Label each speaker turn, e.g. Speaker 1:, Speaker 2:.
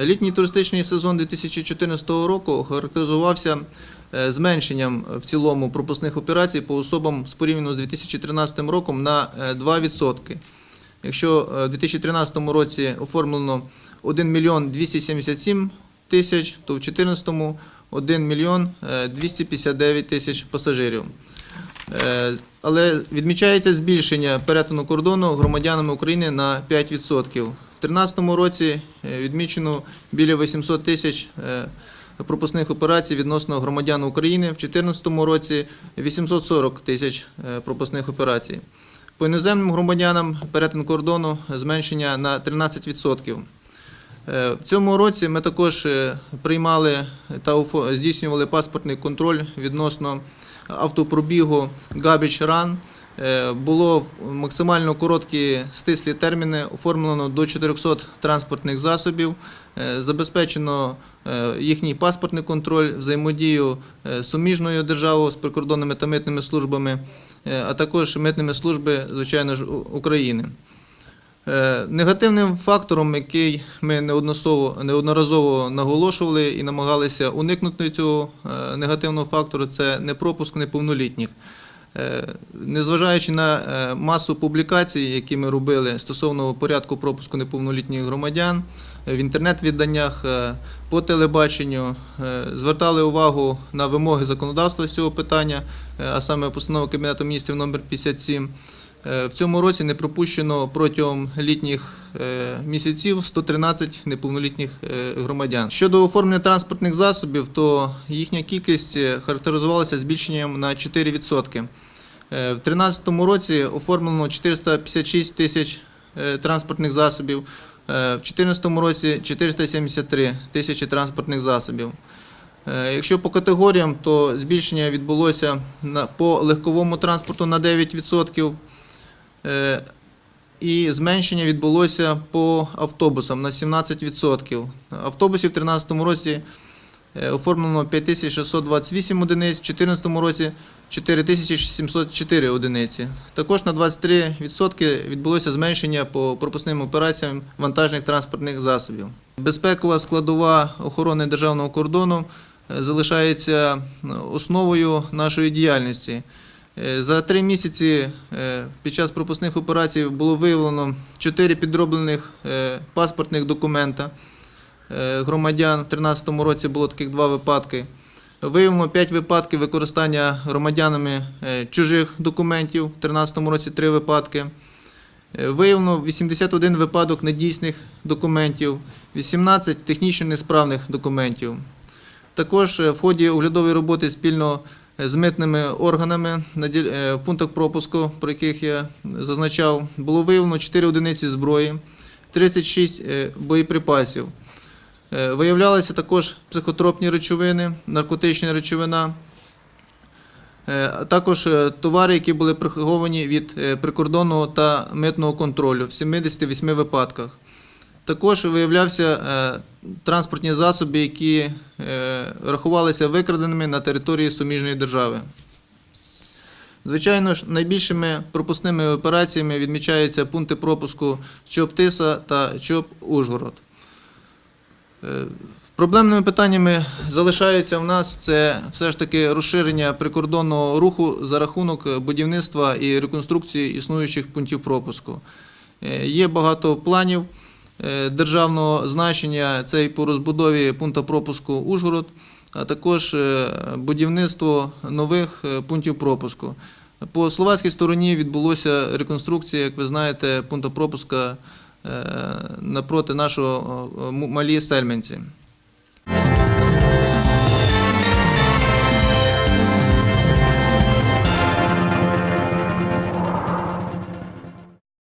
Speaker 1: Літній туристичний сезон 2014 року характеризувався е, зменшенням в цілому пропускних операцій по особам з порівняно з 2013 роком на е, 2%. Якщо е, в 2013 році оформлено 1 мільйон 277 тисяч, то в 2014 1 мільйон е, 259 тисяч пасажирів. Е, Але відмічається збільшення перетину кордону громадянами України на 5%. В 2013 році е, відмічено біля 800 тисяч е, пропускних операцій відносно громадян України. В 2014 році 840 тисяч е, пропускних операцій. По іноземним громадянам перетин кордону зменшення на 13%. Е, В цьому році ми також приймали та здійснювали паспортний контроль відносно автопробігу Garbage Run. Е, Було максимально короткі стислі терміни, оформлено до 400 транспортних засобів, Е, забезпечено е, їхній паспортний контроль, взаємодію суміжною державою з прикордонними та митними службами, а також митними служби, звичайно ж, України. Негативним фактором, який ми неодноразово, наголошували і намагалися уникнути цього негативного фактору, це непропуск неповнолітніх. Е, Незважаючи на е, масу публікацій, які ми робили стосовно порядку пропуску неповнолітніх громадян е, в інтернет-відданнях, по телебаченню, звертали увагу на вимоги законодавства з цього питання, а саме постанова Кабінету міністрів номер 57. Е, В цьому році не пропущено протягом літніх е, місяців 113 неповнолітніх е, громадян. Щодо оформлення транспортних засобів, то їхня кількість характеризувалася збільшенням на 4%. Е, В 2013 році оформлено 456 тисяч транспортних засобів, в 2014 році 473 тисячі транспортних засобів. Якщо по категоріям, то збільшення відбулося по легковому транспорту на 9%, е, і зменшення відбулося по автобусам на 17%. Автобусів в 2013 році е, оформлено 5628 одиниць, в 2014 році 4704 одиниці. Також на 23% відбулося зменшення по пропускним операціям вантажних транспортних засобів. Безпекова складова охорони державного кордону е, залишається е, основою нашої діяльності. Е, За три місяці е, під час пропускних операцій було виявлено чотири підроблених е, паспортних документа громадян. У 2013 році було таких два випадки. Виявлено 5 випадків використання громадянами чужих документів. У 2013 році 3 випадки. Виявлено 81 випадок недійсних документів, 18 технічно несправних документів. Також в ході оглядової роботи спільно е, з митними органами на е, в пунктах пропуску, про яких я зазначав, було виявлено 4 одиниці зброї, 36 е, боєприпасів. Е, Виявлялися також психотропні речовини, наркотична речовина, також товари, які були приховані від прикордонного та митного контролю в 78 випадках. Також виявлявся е, транспортні засоби, які е, рахувалися викраденими на території суміжної держави. Звичайно ж, найбільшими пропускними операціями відмічаються пункти пропуску ЧОП Тиса та ЧОП Ужгород. Е, Проблемними питаннями залишається в нас це все ж таки розширення прикордонного руху за рахунок будівництва і реконструкції існуючих пунктів пропуску. Є багато планів державного значення, це і по розбудові пункту пропуску Ужгород, а також е, будівництво нових е, пунктів пропуску. По словацькій стороні відбулося реконструкція, як ви знаєте, пункту пропуска е, напроти нашого е, Малі Сельменці.